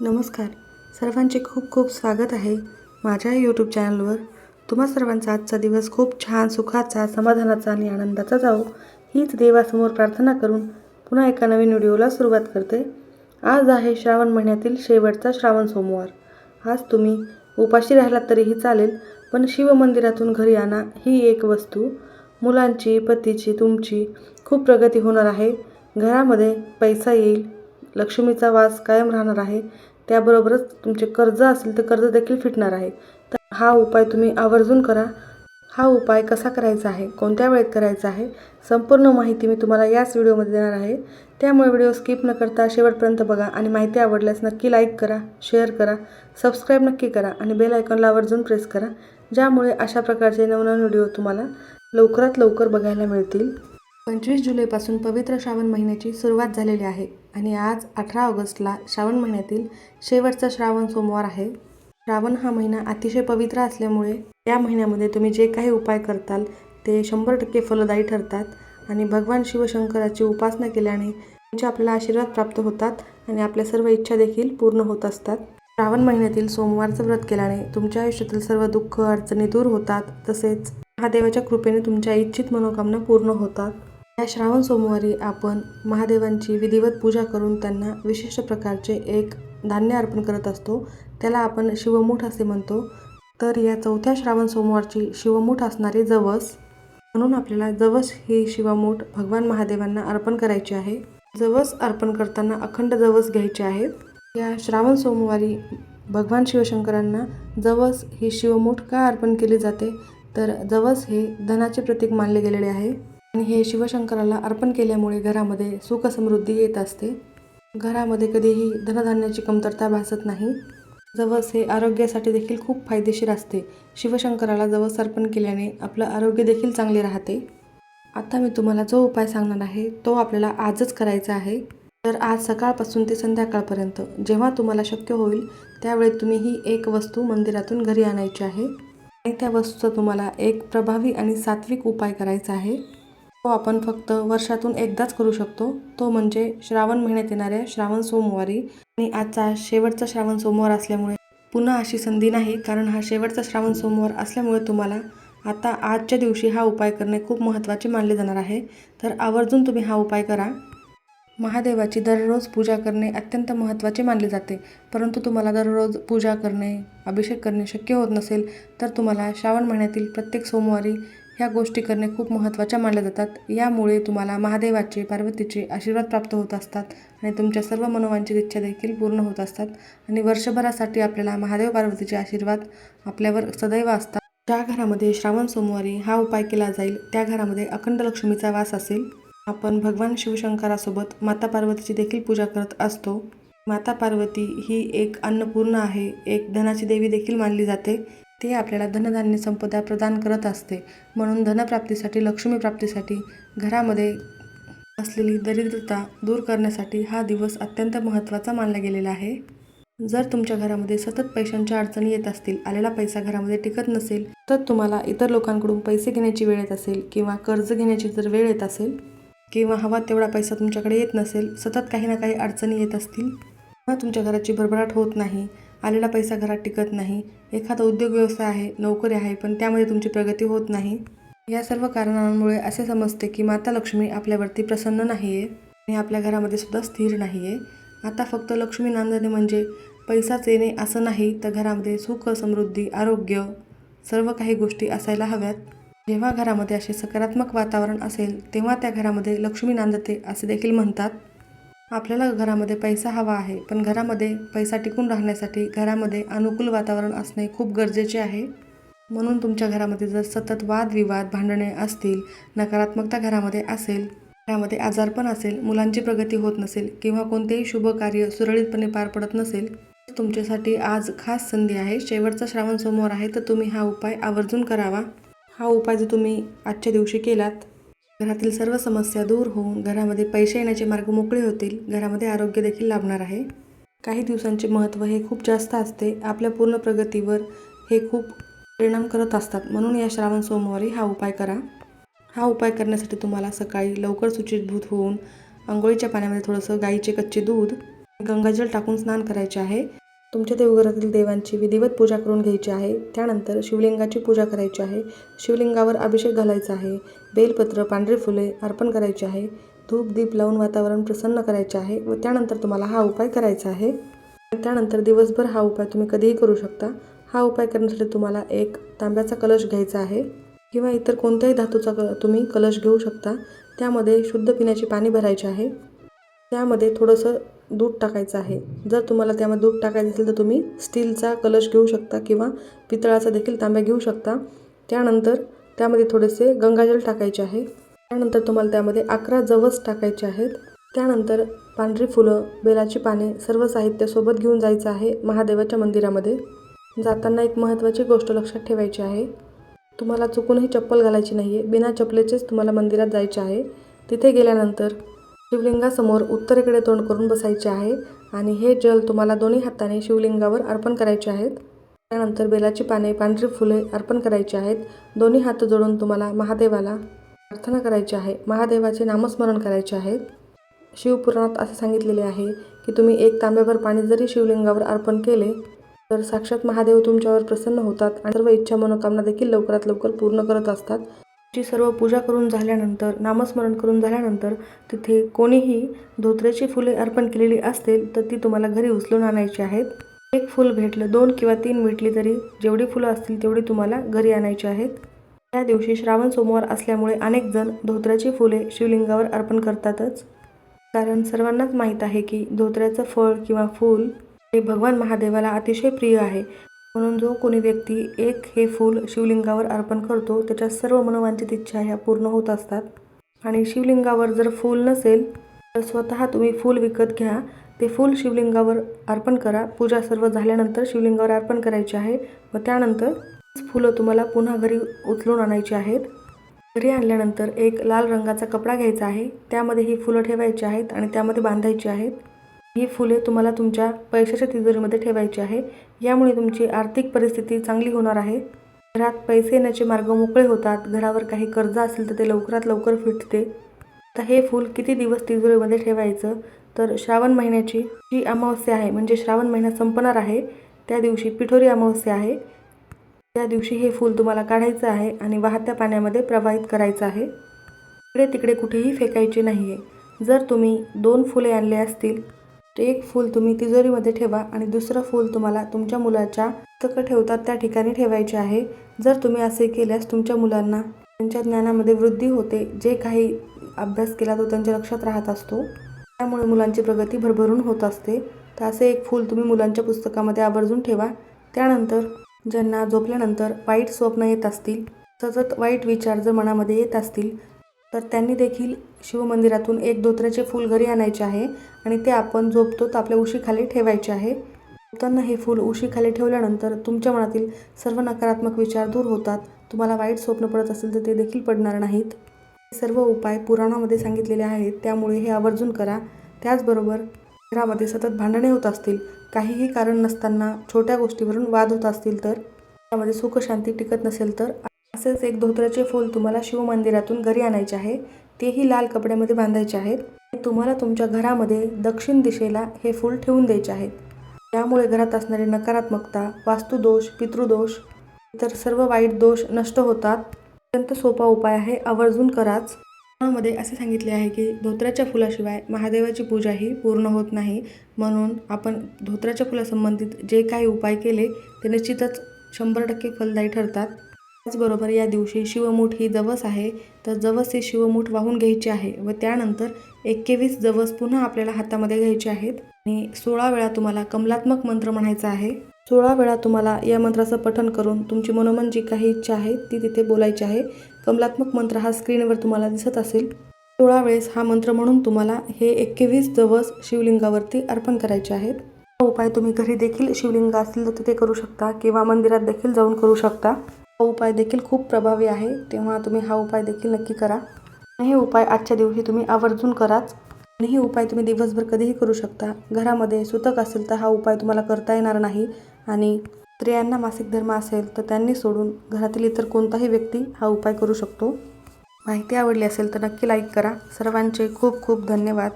नमस्कार. सर्वांचे खूप खूप स्वागत आहे माझ्या यूट्यूब चॅनलवर तुम्हा सर्वांचा आजचा दिवस खूप छान सुखाचा समाधानाचा आणि आनंदाचा जावो. हीच देवासमोर प्रार्थना करून पुन्हा एका नवीन व्हिडिओला सुरुवात करते. आज आहे श्रावण महिन्यातील शेवटचा श्रावण सोमवार. आज तुम्ही उपाशी राहिलात तरीही चालेल पण शिवमंदिरातून घरी आणा ही एक वस्तू. मुलांची पतीची तुमची खूप प्रगती होणार आहे. घरामध्ये पैसा येईल लक्ष्मीचा वास कायम राहणार आहे. त्याबरोबरच तुमचे कर्ज असेल तर कर्ज देखील फिटणार आहे. तर हा उपाय तुम्ही आवर्जून करा. हा उपाय कसा करायचा आहे? कोणत्या वेळेत करायचा आहे? संपूर्ण माहिती मी तुम्हाला याच व्हिडिओमध्ये देणार आहे. त्यामुळे व्हिडिओ स्किप न करता शेवटपर्यंत बघा आणि माहिती आवडल्यास नक्की लाईक करा शेअर करा सबस्क्राईब नक्की करा आणि बेल आयकॉनला आवर्जून प्रेस करा. ज्यामुळे अशा प्रकारचे नवनवीन व्हिडिओ तुम्हाला लवकरात लवकर बघायला मिळतील. पंचवीस जुलैपासून पवित्र श्रावण महिन्याची सुरुवात झालेली आहे आणि आज अठरा ऑगस्टला श्रावण महिन्यातील शेवटचा श्रावण सोमवार आहे. श्रावण हा महिना अतिशय पवित्र असल्यामुळे या महिन्यामध्ये तुम्ही जे काही उपाय करताल ते शंभर टक्के फलदायी ठरतात आणि भगवान शिवशंकराची उपासना केल्याने त्यांचे आपल्याला आशीर्वाद प्राप्त होतात आणि आपल्या सर्व इच्छा देखील पूर्ण होत असतात. श्रावण महिन्यातील सोमवारचं व्रत केल्याने तुमच्या आयुष्यातील सर्व दुःख अडचणी दूर होतात तसेच महादेवाच्या कृपेने तुमच्या इच्छित मनोकामना पूर्ण होतात. या श्रावण सोमवारी आपण महादेवांची विधिवत पूजा करून त्यांना विशिष्ट प्रकारचे एक धान्य अर्पण करत असतो. त्याला आपण शिवमूठ असे म्हणतो. तर या चौथ्या श्रावण सोमवारची शिवमूठ असणारी जवस. म्हणून आपल्याला जवस ही शिवमूठ भगवान महादेवांना अर्पण करायची आहे. जवस अर्पण करताना अखंड जवस घ्यायचे आहेत. या श्रावण सोमवारी भगवान शिवशंकरांना जवस ही शिवमूठ का अर्पण केली जाते? तर जवस हे धनाचे प्रतीक मानले गेलेले आहे. आणि हे शिवशंकराला अर्पण केल्यामुळे घरामध्ये सुखसमृद्धी येत असते. घरामध्ये कधीही धनधान्याची कमतरता भासत नाही. जवस हे आरोग्यासाठी देखील खूप फायदेशीर असते. शिवशंकराला जवस अर्पण केल्याने आपलं आरोग्य देखील चांगले राहते. आता मी तुम्हाला जो उपाय सांगणार आहे तो आपल्याला आजच करायचा आहे. तर आज सकाळपासून ते संध्याकाळपर्यंत जेव्हा तुम्हाला शक्य होईल त्यावेळी तुम्ही ही एक वस्तू मंदिरातून घरी आणायची आहे. आणि त्या वस्तूचा तुम्हाला एक प्रभावी आणि सात्विक उपाय करायचा आहे. तो आपण फक्त वर्षातून एकदाच करू शकतो. तो म्हणजे श्रावण महिन्यात येणाऱ्या श्रावण सोमवारी. आणि आजचा शेवटचा श्रावण सोमवार असल्यामुळे पुन्हा अशी संधी नाही कारण हा शेवटचा श्रावण सोमवार असल्यामुळे तुम्हाला आता आजच्या दिवशी हा उपाय करणे खूप महत्त्वाचे मानले जाणार आहे. तर आवर्जून तुम्ही हा उपाय करा. महादेवाची दररोज पूजा करणे अत्यंत महत्त्वाचे मानले जाते. परंतु तुम्हाला दररोज पूजा करणे अभिषेक करणे शक्य होत नसेल तर तुम्हाला श्रावण महिन्यातील प्रत्येक सोमवारी ह्या गोष्टी करणे खूप महत्त्वाच्या मानल्या जातात. यामुळे तुम्हाला महादेवाचे पार्वतीचे आशीर्वाद प्राप्त होत असतात आणि तुमच्या सर्व मनोवांचित इच्छा देखील पूर्ण होत असतात. आणि वर्षभरासाठी आपल्याला महादेव पार्वतीचे आशीर्वाद आपल्यावर सदैव असतात. ज्या घरामध्ये श्रावण सोमवारी हा उपाय केला जाईल त्या घरामध्ये अखंड लक्ष्मीचा वास असेल. आपण भगवान शिवशंकरासोबत माता पार्वतीची देखील पूजा करत असतो. माता पार्वती ही एक अन्नपूर्ण आहे. एक धनाची देवी देखील मानली जाते. ते आपल्याला धनधान्य संपदा प्रदान करत असते. म्हणून धनप्राप्तीसाठी लक्ष्मी प्राप्तीसाठी घरामध्ये असलेली दरिद्रता दूर करण्यासाठी हा दिवस अत्यंत महत्त्वाचा मानला गेलेला आहे. जर तुमच्या घरामध्ये सतत पैशांच्या अडचणी येत असतील आलेला पैसा घरामध्ये टिकत नसेल तर तुम्हाला इतर लोकांकडून पैसे घेण्याची वेळ येत असेल किंवा कर्ज घेण्याची जर वेळ येत असेल किंवा हवा तेवढा पैसा तुमच्याकडे येत नसेल सतत काही ना काही अडचणी येत असतील किंवा तुमच्या घराची भरभराट होत नाही. आलेला पैसा घरात टिकत नाही. एखादा उद्योग व्यवसाय आहे नोकरी आहे पण त्यामध्ये तुमची प्रगती होत नाही. या सर्व कारणांमुळे असे समजते की माता लक्ष्मी आपल्यावरती प्रसन्न नाही आहे आणि आपल्या घरामध्ये सुद्धा स्थिर नाही आहे आता फक्त लक्ष्मी नांदणे म्हणजे पैसाच येणे असं नाही तर घरामध्ये सुख समृद्धी आरोग्य सर्व काही गोष्टी असायला हव्यात. जेव्हा घरामध्ये असे सकारात्मक वातावरण असेल तेव्हा त्या घरामध्ये लक्ष्मी नांदते असे देखील म्हणतात. आपल्याला घरामध्ये पैसा हवा आहे पण घरामध्ये पैसा टिकून राहण्यासाठी घरामध्ये अनुकूल वातावरण असणे खूप गरजेचे आहे. म्हणून तुमच्या घरामध्ये जर सतत वादविवाद भांडणे असतील नकारात्मकता घरामध्ये असेल घरामध्ये आजारपण असेल मुलांची प्रगती होत नसेल किंवा कोणतेही शुभ कार्य सुरळीतपणे पार पडत नसेल तर तुमच्यासाठी आज खास संधी आहे. शेवटचा श्रावण सोमवार आहे तर तुम्ही हा उपाय आवर्जून करावा. हा उपाय जर तुम्ही आजच्या दिवशी केलात घरातील सर्व समस्या दूर होऊन घरामध्ये पैसे येण्याचे मार्ग मोकळे होतील घरामध्ये आरोग्य देखील लाभणार आहे. काही दिवसांचे महत्त्व हे खूप जास्त असते. आपल्या पूर्ण प्रगतीवर हे खूप परिणाम करत असतात. म्हणून या श्रावण सोमवारी हा उपाय करा. हा उपाय करण्यासाठी तुम्हाला सकाळी लवकर सुचितभूत होऊन आंघोळीच्या पाण्यामध्ये थोडंसं गाईचे कच्चे दूध गंगाजल टाकून स्नान करायचे आहे. तुमच्या देवघरातील देवांची विधिवत पूजा करून घ्यायची आहे. त्यानंतर शिवलिंगाची पूजा करायची आहे. शिवलिंगावर अभिषेक घालायचा आहे. बेलपत्र पांढरी फुले अर्पण करायची आहे. धूप दीप लावून वातावरण प्रसन्न करायचे आहे व त्यानंतर तुम्हाला हा उपाय करायचा आहे. त्यानंतर दिवसभर हा उपाय तुम्ही कधीही करू शकता. हा उपाय करण्यासाठी तुम्हाला एक तांब्याचा कलश घ्यायचा आहे किंवा इतर कोणत्याही धातूचा क तुम्ही कलश घेऊ शकता. त्यामध्ये शुद्ध पिण्याचे पाणी भरायचे आहे. त्यामध्ये थोडंसं दूध टाकायचं आहे. जर तुम्हाला त्यामध्ये दूध टाकायचं असेल तर तुम्ही स्टीलचा कलश घेऊ शकता किंवा पितळाचा देखील तांब्या घेऊ शकता. त्यानंतर त्यामध्ये थोडेसे गंगाजल टाकायचे आहे. त्यानंतर तुम्हाला त्यामध्ये अकरा जवस टाकायचे आहेत. त्यानंतर पांढरी फुलं बेलाची पाने सर्व साहित्य सोबत घेऊन जायचं आहे महादेवाच्या मंदिरामध्ये. जाताना एक महत्त्वाची गोष्ट लक्षात ठेवायची आहे. तुम्हाला चुकूनही चप्पल घालायची नाही आहे बिना चपलेचेच तुम्हाला मंदिरात जायचे आहे. तिथे गेल्यानंतर शिवलिंगासमोर उत्तरेकडे तोंड करून बसायचे आहे आणि हे जल तुम्हाला दोन्ही हाताने शिवलिंगावर अर्पण करायचे आहेत. त्यानंतर बेलाची पाने पांढरी फुले अर्पण करायची आहेत. दोन्ही हात जोडून तुम्हाला महादेवाला प्रार्थना करायची आहे. महादेवाचे नामस्मरण करायचे आहे. शिवपुराणात असे सांगितलेले आहे की तुम्ही एक तांब्याभर पाणी जरी शिवलिंगावर अर्पण केले तर साक्षात महादेव तुमच्यावर प्रसन्न होतात आणि सर्व इच्छा मनोकामना देखील लवकरात लवकर पूर्ण करत असतात. ची सर्व पूजा करून झाल्यानंतर नामस्मरण करून झाल्यानंतर तिथे कोणीही धोत्र्याची फुले अर्पण केलेली असतील तर ती तुम्हाला घरी उचलून आणायची आहेत. एक फूल भेटलं दोन किंवा तीन भेटली तरी जेवढी फुलं असतील तेवढी तुम्हाला घरी आणायची आहेत. त्या दिवशी श्रावण सोमवार असल्यामुळे अनेक जण धोत्र्याची फुले शिवलिंगावर अर्पण करतातच. कारण सर्वांनाच माहीत आहे की धोत्र्याचं फळ किंवा फूल हे भगवान महादेवाला अतिशय प्रिय आहे. म्हणून जो कोणी व्यक्ती एक हे फूल शिवलिंगावर अर्पण करतो त्याच्या सर्व मनोवांचित इच्छा ह्या पूर्ण होत असतात. आणि शिवलिंगावर जर फूल नसेल तर स्वतः तुम्ही फूल विकत घ्या. ते फूल शिवलिंगावर अर्पण करा. पूजा सर्व झाल्यानंतर शिवलिंगावर अर्पण करायचे आहे. व त्यानंतर फुलं तुम्हाला पुन्हा घरी उचलून आणायची आहेत. घरी आणल्यानंतर एक लाल रंगाचा कपडा घ्यायचा आहे. त्यामध्ये ही फुलं ठेवायची आहेत आणि त्यामध्ये बांधायची आहेत. ही फुले तुम्हाला तुमच्या पैशाच्या तिजोरीमध्ये ठेवायची आहे. यामुळे तुमची आर्थिक परिस्थिती चांगली होणार आहे. घरात पैसे येण्याचे मार्ग मोकळे होतात. घरावर काही कर्ज असेल तर ते लवकरात लवकर फिटते. आता हे फूल किती दिवस तिजोरीमध्ये ठेवायचं? तर श्रावण महिन्याची जी अमावस्या आहे म्हणजे श्रावण महिना संपणार आहे त्या दिवशी पिठोरी अमावस्या आहे. त्या दिवशी हे फूल तुम्हाला काढायचं आहे आणि वाहत्या पाण्यामध्ये प्रवाहित करायचं आहे. इकडे तिकडे कुठेही फेकायचे नाही आहे जर तुम्ही दोन फुले आणले असतील तर एक फूल तुम्ही तिजोरीमध्ये ठेवा आणि दुसरं फूल तुम्हाला तुमच्या मुलाच्या पुस्तकं ठेवतात त्या ठिकाणी ठेवायचे आहे. जर तुम्ही असे केल्यास तुमच्या मुलांना त्यांच्या ज्ञानामध्ये वृद्धी होते. जे काही अभ्यास केला तो त्यांच्या लक्षात राहत असतो. त्यामुळे मुलांची प्रगती भरभरून होत असते. तर असे एक फूल तुम्ही मुलांच्या पुस्तकामध्ये आवर्जून ठेवा. त्यानंतर ज्यांना झोपल्यानंतर वाईट स्वप्न येत असतील सतत वाईट विचार जर मनामध्ये येत असतील तर त्यांनी देखील शिवमंदिरातून एक धोत्र्याचे फूल घरी आणायचे आहे आणि ते आपण झोपतो तर आपल्या उशीखाली ठेवायचे आहे. झोपताना हे फूल उशीखाली ठेवल्यानंतर तुमच्या मनातील सर्व नकारात्मक विचार दूर होतात. तुम्हाला वाईट स्वप्न पडत असेल तर ते देखील पडणार नाहीत. हे सर्व उपाय पुराणामध्ये सांगितलेले आहेत. त्यामुळे हे आवर्जून करा. त्याचबरोबर घरामध्ये सतत भांडणे होत असतील काहीही कारण नसताना छोट्या गोष्टीवरून वाद होत असतील तर त्यामध्ये सुखशांती टिकत नसेल तर असेच एक धोत्र्याचे फूल तुम्हाला शिवमंदिरातून घरी आणायचे आहे तेही लाल कपड्यामध्ये बांधायचे आहेत. तुम्हाला तुमच्या घरामध्ये दक्षिण दिशेला हे फूल ठेवून द्यायचे आहेत. त्यामुळे घरात असणारी नकारात्मकता वास्तुदोष पितृदोष इतर सर्व वाईट दोष नष्ट होतात. अत्यंत सोपा उपाय आहे आवर्जून कराच. पुराणामध्ये असे सांगितले आहे की धोत्र्याच्या फुलाशिवाय महादेवाची पूजा ही पूर्ण होत नाही. म्हणून आपण धोत्र्याच्या फुलासंबंधित जे काही उपाय केले ते निश्चितच शंभर टक्के फलदायी ठरतात. त्याचबरोबर या दिवशी शिवमूठ ही जवस आहे. तर जवस ही शिवमूठ वाहून घ्यायची आहे व त्यानंतर एक्केवीस जवस पुन्हा आपल्याला हातामध्ये घ्यायचे आहेत. आणि सोळा वेळा तुम्हाला कमलात्मक मंत्र म्हणायचा आहे. सोळा वेळा तुम्हाला या मंत्राचं पठण करून तुमची मनोमन जी काही इच्छा आहे ती तिथे बोलायची आहे. कमलात्मक मंत्र हा स्क्रीनवर तुम्हाला दिसत असेल. सोळा वेळेस हा मंत्र म्हणून तुम्हाला हे एक्केवीस जवस शिवलिंगावरती अर्पण करायचे आहेत. हा उपाय तुम्ही घरी देखील शिवलिंग असतील तर तिथे करू शकता किंवा मंदिरात देखील जाऊन करू शकता. हा उपाय देखील खूप प्रभावी आहे. तेव्हा तुम्ही हा उपाय देखील नक्की करा. आणि हे उपाय आजच्या दिवशी तुम्ही आवर्जून कराच. आणि हे उपाय तुम्ही दिवसभर कधीही करू शकता. घरामध्ये सुतक असेल तर हा उपाय तुम्हाला करता येणार नाही. आणि स्त्रियांना मासिक धर्म असेल तर त्यांनी सोडून घरातील इतर कोणताही व्यक्ती हा उपाय करू शकतो. माहिती आवडली असेल तर नक्की लाईक करा. सर्वांचे खूप खूप धन्यवाद.